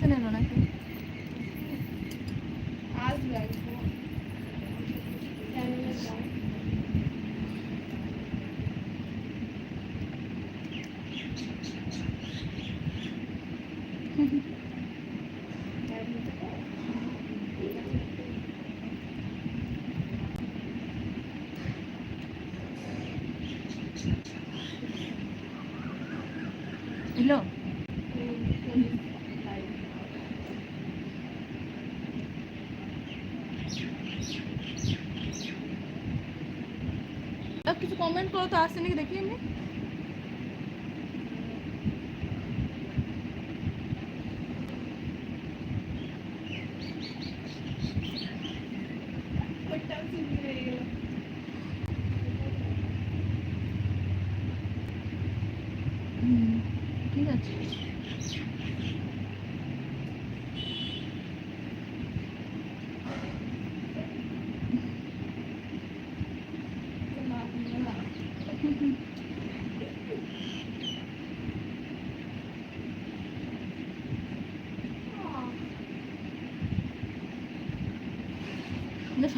Injection এলো নাকি আসবে আসবে চ্যানেলের দাম এলো আর কিছু কমেন্ট করো তো আসছে নাকি দেখি আমি ঠিক আছে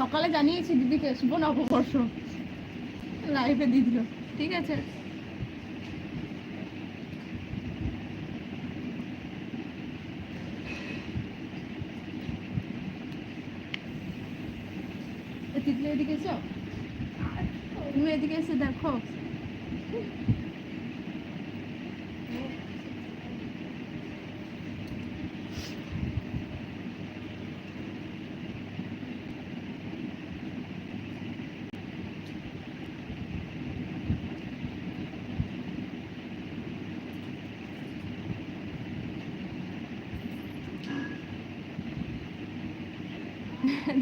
সকালে জানিয়েছি দিদিকে শুভ নববর্ষ লাইভে দিয়ে দিল। ঠিক আছে? তিতলি এদিকে এসো। তুমি এদিকে এসে দেখো।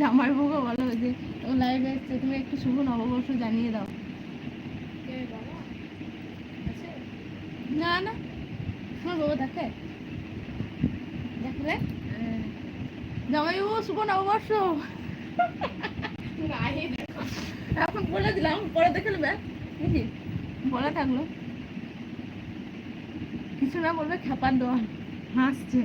জামাই বউকে বলো যে লাইভে এসছে তুমি একটু শুভ নববর্ষ জানিয়ে দাও। না না। তোমার বাবা দেখে? দেখবে জামাই বাবু শুভ নববর্ষ। এখন বলে দিলাম পরে দেখে নেবে। বলে থাকল। কিছু না বলবে খেপার দেওয়া হাসছে।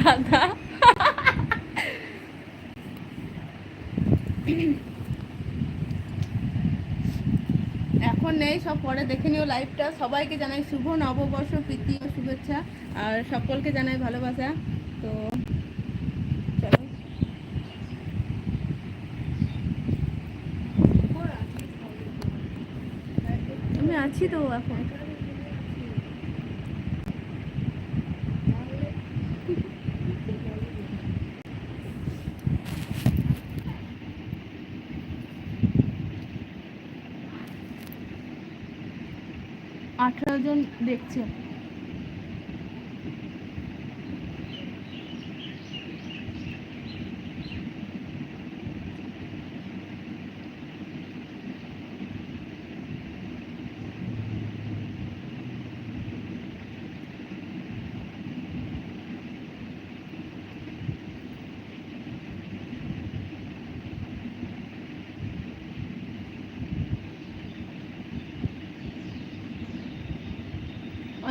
দাদা। এখন নেই, সব পরে দেখে নিও লাইভটা সবাইকে জানাই শুভ নববর্ষ, প্রীতি ও শুভেচ্ছা, আর সকলকে জানাই ভালোবাসা। তো আমি আছি তো এখন। দেখছে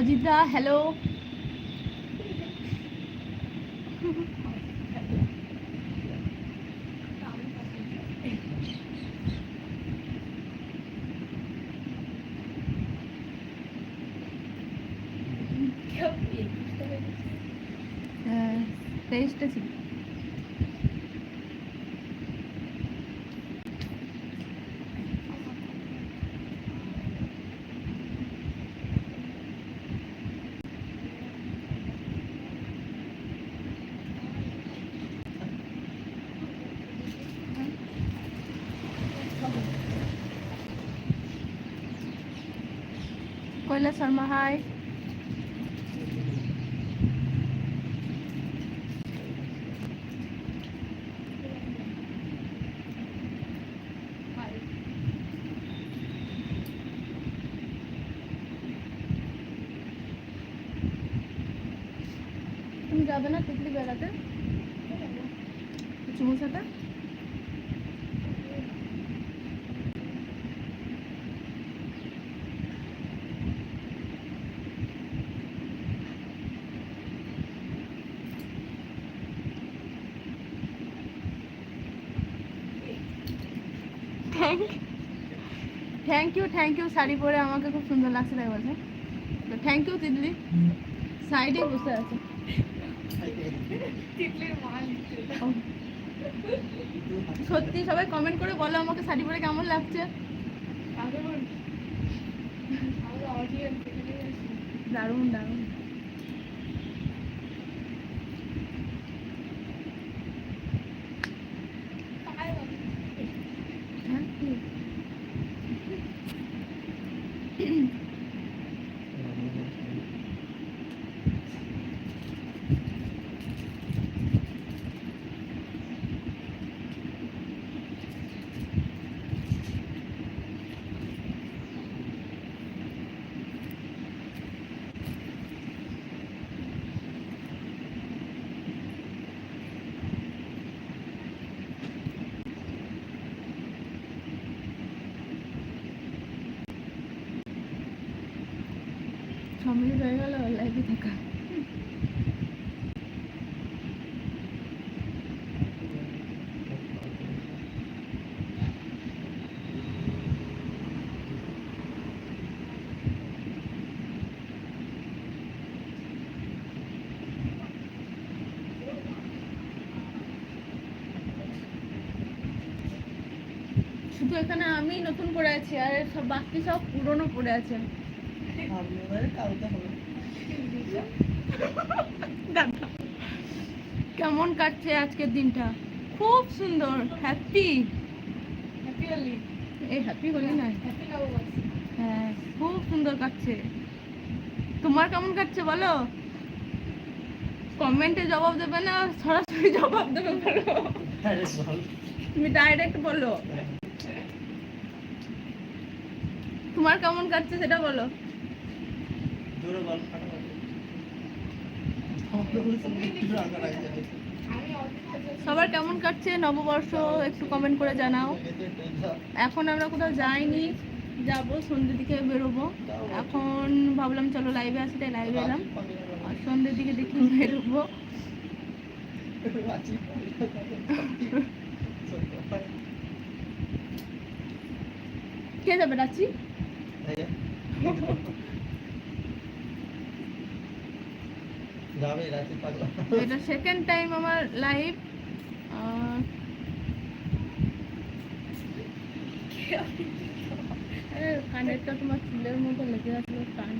অজিতদা হ্যালো হয়ে তেইশটা ছিল। कोयला शर्मा हाय जाबे ना कितनी बेला थे। कुछ मुझे था থ্যাংক ইউ শাড়ি পরে আমাকে খুব সুন্দর লাগছে তাই বলছে। তো থ্যাংক ইউ তিতলি। সাইডে বসে আছে। সত্যি সবাই কমেন্ট করে বলো আমাকে শাড়ি পরে কেমন লাগছে। দারুণ দারুণ দারুণ পায়ে হবে। থ্যাংক ইউ মিনিট হয়ে গেল লাইভে থাকা। শুধু এখানে আমি নতুন পড়ে আছি, আর সব বাকি সব পুরনো পড়ে আছে। কেমন কাটছে আজকের দিনটা? খুব সুন্দর হ্যাপি হ্যাপি হোলি এই হ্যাপি হলি না। হ্যাঁ খুব সুন্দর কাটছে। তোমার কেমন কাটছে বলো? কমেন্টে জবাব দেবে না সরাসরি জবাব দেবে বলো। তুমি ডাইরেক্ট বলো। তোমার কেমন কাটছে সেটা বলো। সবার কেমন কাটছে নববর্ষ? একটু কমেন্ট করে জানাও। এখন আমরা কোথাও যাইনি যাব সন্ধ্যের দিকে বেরোবো। এখন ভাবলাম চলো লাইভে আসি তাই লাইভে এলাম। আর সন্ধ্যের দিকে দেখি বেরোবো। কে যাবে রাচি? এটা সেকেন্ড টাইম আমার লাইভ কানেরটা তোমার চুলের মতো লেগে আসলো টান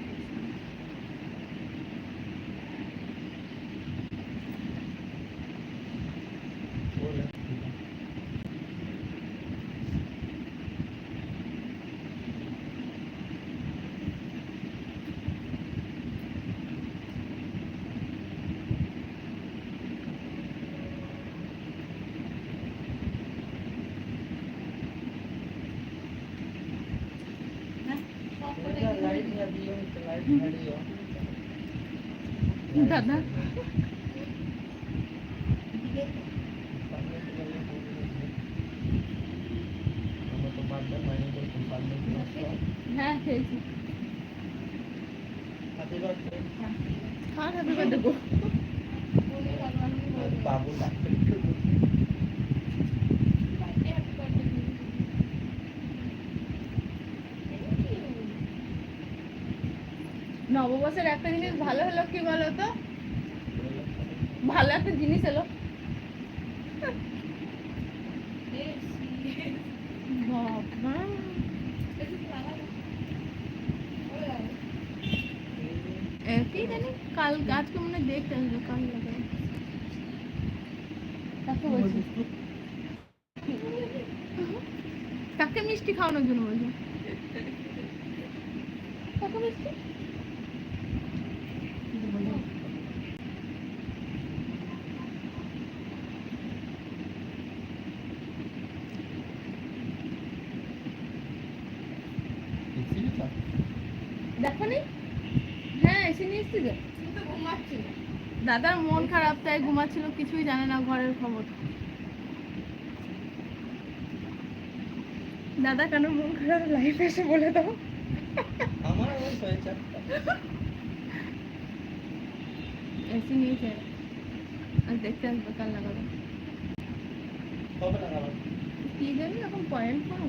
পারলে হ্যাঁ খেয়েছি হ্যাপি বার্থডে খাওয়া হ্যাপি বার্থডে গো বলে ভগবান বলে বাবু নববর্ষের একটা জিনিস ভালো হলো কি বলো তো? ভালো একটা জিনিস এলো জানি, কাল মনে দেখতে কাকে মিষ্টি খাওয়ানোর জন্য বলছো কাকে মিষ্টি দেখো নি হ্যাঁ এসে নিয়ে এসছি তো। দাদার মন খারাপ তাই ঘুমাচ্ছিল কিছুই জানে না ঘরের খবর। দাদা কেন মন খারাপ? লাইফ এসে বলে দাও। আমার ওই ছয় নিয়েছে আর দেখতে আসবে কাল লাগাবে কি জানি এখন পয়েন্ট পাও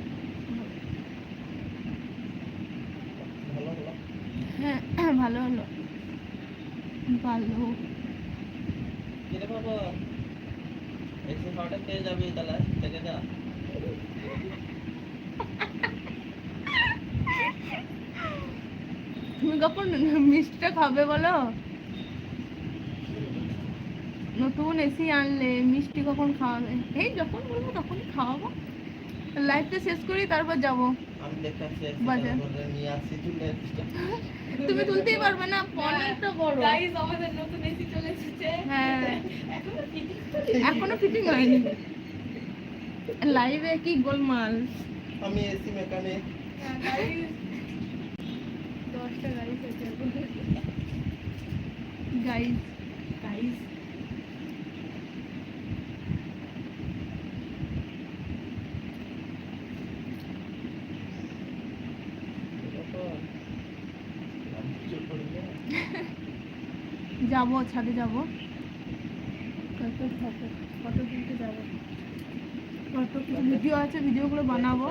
ভালো হলো হ্যাঁ ভালো হলো। ভালো। কিরে বাবা? এসে হঠাৎ পেয়ে যাবি তাহলে থেকে যা। তুমি কখন মিষ্টিটা খাবে বলো? নতুন এসি আনলে মিষ্টি কখন খাওয়াবে? এই যখন বলব তখনই খাওয়াবো। লাইফটা শেষ করি তারপর যাব। বাজার। তুমি তুলতেই পারবে না অনেকটা বড়। গাইস আমাদের নতুন এসি চলে এসেছে। হ্যাঁ। এখনও ফিটিং এখনও ফিটিং হয়নি। লাইভে কি গোলমাল। আমি এসি মেকানিক গাইস দশটা গাড়ি আছে। গাইস গাইস যাব ছাদে যাব। কত তুলতে যাব। কত ভিডিও আছে ভিডিওগুলো বানাবো।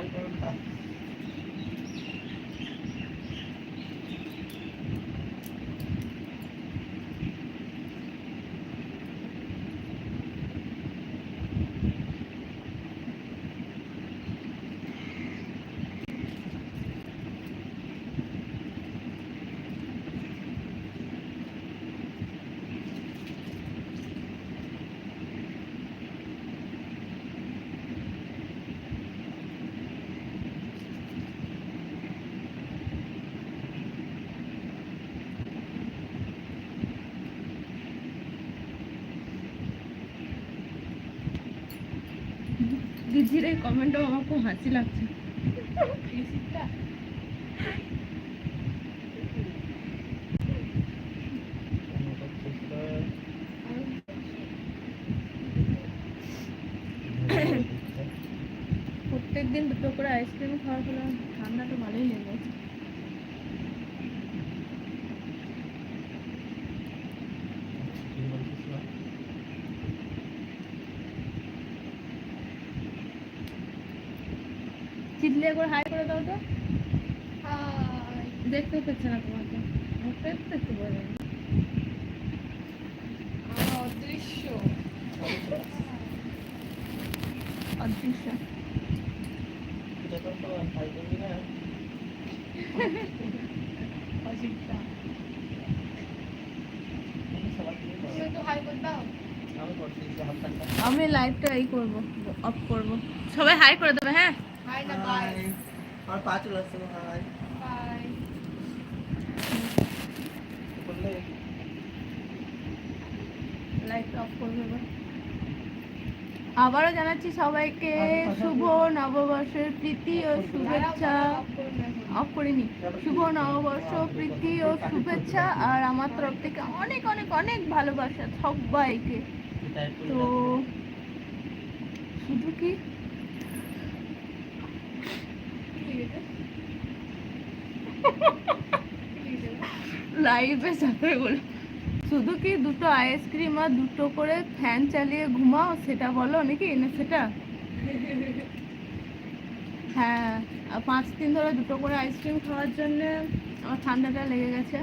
দিদির এই কমেন্টও আমার খুব হাসি লাগছে। প্রত্যেকদিন প্রত্যেক দিন দুটো করে আইসক্রিম খাওয়া ফলে ঠান্ডাটা ভালোই লেগে গেছে চিল্লি একবার হাই করে দাও তো। হাই। দেখতে পেচ্ছে না তোমাকে? মুখটা একটু দেখতে অদৃশ্য। অদৃশ্য। দাও। আমি লাইভটা এই করব অফ করব। সবাই হাই করে দেবে হ্যাঁ? হাই না বাই আর পাঁচ লাগছে হাই বাই অফ এবার আবারও জানাচ্ছি সবাইকে শুভ নববর্ষের প্রীতি ও শুভেচ্ছা। অফ করিনি শুভ নববর্ষ প্রীতি ও শুভেচ্ছা। আর আমার তরফ থেকে অনেক অনেক অনেক ভালোবাসা সবাইকে। তো শুধু কি? লাইভে সাথে শুধু কি দুটো আইসক্রিম আর দুটো করে ফ্যান চালিয়ে ঘুমাও, সেটা বলো নাকি না সেটা হ্যাঁ পাঁচ দিন ধরে দুটো করে আইসক্রিম খাওয়ার জন্য আমার ঠান্ডাটা লেগে গেছে।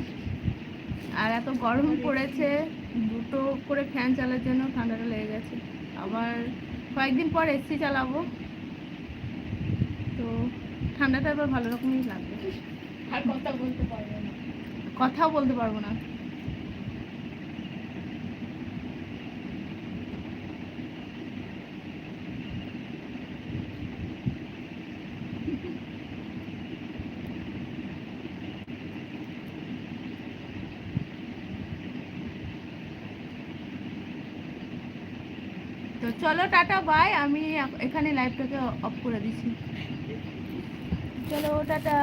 আর এত গরম পড়েছে, দুটো করে ফ্যান চালার জন্য ঠান্ডাটা লেগে গেছে। আবার কয়েকদিন পর এসি চালাবো। তো ঠান্ডাটা এবার ভালো রকমই লাগবে। আর কথা বলতে পারবে না। কথাও বলতে পারব না। তো চলো টাটা বাই আমি এখানে লাইভটাকে অফ করে দিচ্ছি। চলো টাটা